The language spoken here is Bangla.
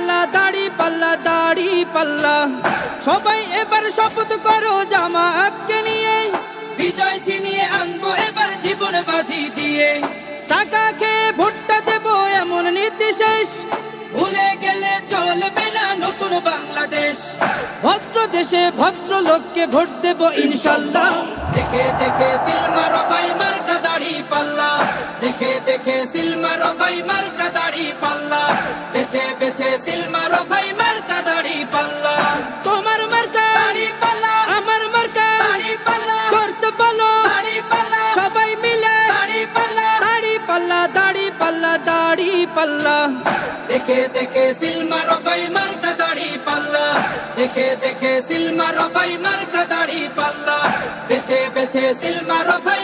পাল্লা দাড়ি পাল্লা দাড়ি, পাল্লা। সবাই এবার শপথ করো জামাতকে নিয়ে। বিজয় ছিনিয়ে আনব এবার জীবন বাজি দিয়ে। টাকা খেয়ে ভোটটা দেব এমন নীতি শেষ। ভুলে গেলে চলবে না নতুন বাংলাদেশ। ভদ্র দেশে ভদ্র লোককে ভোট দেব ইনশাল্লাহ। দেখে দেখে সিলমারো দেখে দেখে সিলমারো ভাই মার্কা দাড়ি পাল্লা। বেছে বেছে সিলমারো ভাই মার্কা দাড়ি পাল্লা। তোমার মার্কা দাড়ি পাল্লা, আমার মার্কা দাড়ি পাল্লা। জোরসে বলো দাড়ি পাল্লা, সবাই মিলে দাড়ি পাল্লা দাড়ি পাল্লা দাড়ি পাল্লা দাড়ি পাল্লা। দেখে দেখে সিলমারো ভাই মার্কা দাড়ি পাল্লা। দেখে দেখে সিলমারো ভাই মার্কা দাড়ি পাল্লা। বেছে বেছে সিলমারো ভাই